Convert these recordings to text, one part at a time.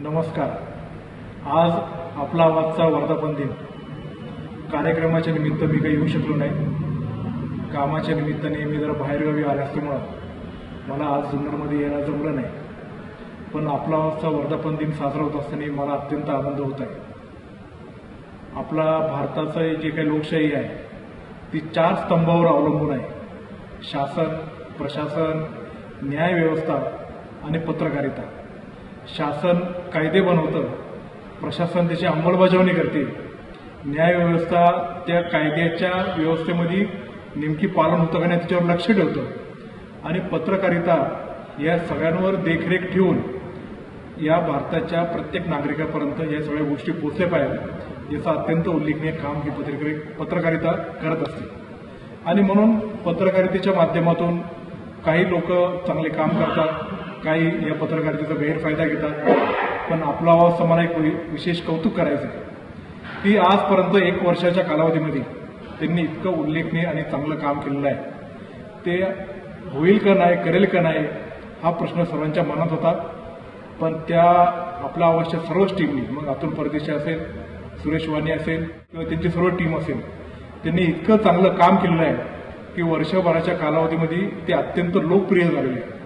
नमस्कार. आज आपला आवाजचा वर्धापन दिन. कार्यक्रमाच्या निमित्त मी काही येऊ शकलो नाही. कामाच्या निमित्ताने मी जरा बाहेरगावी आले असल्यामुळं मला आज जुन्नरमध्ये यायला जमलं नाही. पण आपला आवाजचा वर्धापन दिन साजरा होत असताना मला अत्यंत आनंद होत आहे. आपला भारताचं जे काही लोकशाही आहे ती चार स्तंभावर अवलंबून आहे. शासन प्रशासन न्यायव्यवस्था आणि पत्रकारिता. शासन कायदे बनवतं प्रशासन त्याची अंमलबजावणी करते. न्यायव्यवस्था त्या कायद्याच्या व्यवस्थेमध्ये नेमकी पालन होतं का नाही त्याच्यावर लक्ष ठेवतं. आणि पत्रकारिता या सगळ्यांवर देखरेख ठेवून या भारताच्या प्रत्येक नागरिकापर्यंत या सगळ्या गोष्टी पोचल्या पाहिजेत. याचं अत्यंत उल्लेखनीय काम ही पत्रकार पत्रकारिता करत असते. आणि म्हणून पत्रकारितेच्या माध्यमातून काही लोक चांगले काम करतात काही या पत्रकारितेचा गैरफायदा घेतात पण आपला आवाज मला एक विशेष कौतुक करायचं की आजपर्यंत एक वर्षाच्या कालावधीमध्ये त्यांनी इतकं उल्लेखनीय आणि चांगलं काम केलेलं आहे. ते होईल का नाही करेल का नाही हा प्रश्न सर्वांच्या मनात होता. पण त्या आपल्या आवाजच्या सर्वच टीमनी मग अतुल परदेशी असेल सुरेश वाणी असेल किंवा त्यांची सर्व टीम असेल त्यांनी इतकं चांगलं काम केलेलं आहे की वर्षभराच्या कालावधीमध्ये ते अत्यंत लोकप्रिय झालेले आहे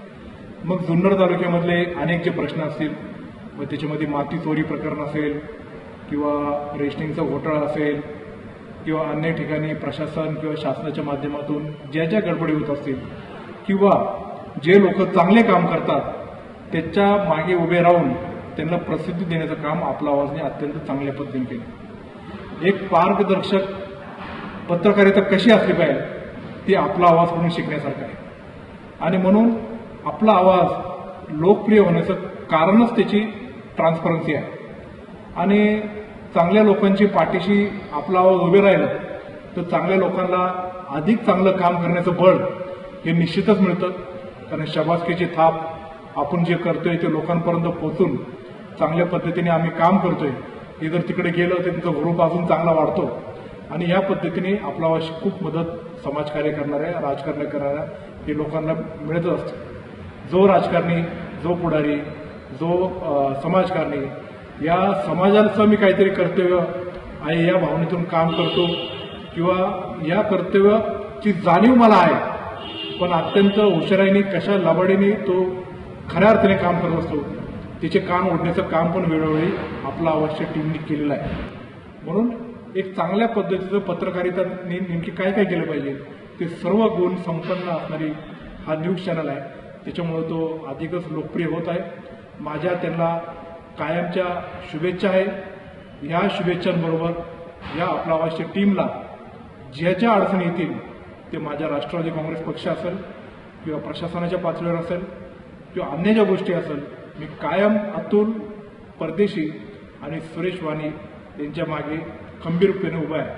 मग जुन्नर तालुक्यामधले अनेक जे प्रश्न असतील. मग त्याच्यामध्ये माती चोरी प्रकरण असेल किंवा रेशनिंगचा घोटाळा असेल किंवा अन्य ठिकाणी प्रशासन किंवा शासनाच्या माध्यमातून ज्या ज्या गडबडी होत असतील किंवा जे लोक चांगले काम करतात त्याच्यामागे उभे राहून त्यांना प्रसिद्धी देण्याचं काम आपला आवाजने अत्यंत चांगल्या पद्धतीने केलं. एक पारदर्शक पत्रकारिता कशी असली पाहिजे ती आपला आवाज म्हणून शिकण्यासारखं आहे. आणि म्हणून आपला आवाज लोकप्रिय होण्याचं कारणच त्याची ट्रान्सपरन्सी आहे. आणि चांगल्या लोकांची पाठीशी आपला आवाज उभे राहिलं तर चांगल्या लोकांना अधिक चांगलं काम करण्याचं बळ हे निश्चितच मिळतं. कारण शबासकीची थाप आपण जे करतोय ते लोकांपर्यंत पोचून चांगल्या पद्धतीने आम्ही काम करतोय. हे जर तिकडे गेलं तर त्यांचा ग्रुप अजून चांगला वाढतो. आणि या पद्धतीने आपला आवाज खूप मदत समाजकार्य करणाऱ्या राजकारण करणाऱ्या हे लोकांना मिळतच असतं. जो राजकारणी जो पुढारी जो समाजकारणी या समाजाचं मी काहीतरी कर्तव्य आहे या भावनेतून काम करतो किंवा या कर्तव्याची जाणीव मला आहे पण अत्यंत हुशारीने कशा लबाडीने तो खऱ्या अर्थाने काम करत असतो तिचे कान ओढण्याचं काम पण वेळोवेळी आपला आवश्यक टीमने केलेलं आहे. म्हणून एक चांगल्या पद्धतीचं पत्रकारिताने नेमकी काय काय केलं पाहिजे ते सर्व गुण संपन्न असणारी हा न्यूज चॅनल आहे. त्याच्यामुळं तो अधिकच लोकप्रिय होत आहे. माझ्या त्यांना कायमच्या शुभेच्छा आहे. या शुभेच्छांबरोबर या आपला आवाजच्या टीमला ज्या ज्या अडचणी येतील ते माझ्या राष्ट्रवादी काँग्रेस पक्ष असेल किंवा प्रशासनाच्या पातळीवर असेल किंवा अन्य ज्या गोष्टी असेल मी कायम अतुल परदेशी आणि सुरेश वाणी यांच्या मागे खंबीरपणे उभा आहे.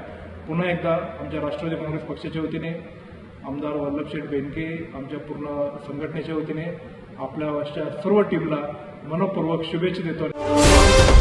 पुन्हा एकदा आमच्या राष्ट्रवादी काँग्रेस पक्षाच्या वतीने आमदार वल्लभशेठ बेनके आमच्या पूर्ण संघटनेच्या वतीने आपल्या सर्व टीमला मनपूर्वक शुभेच्छा देतो.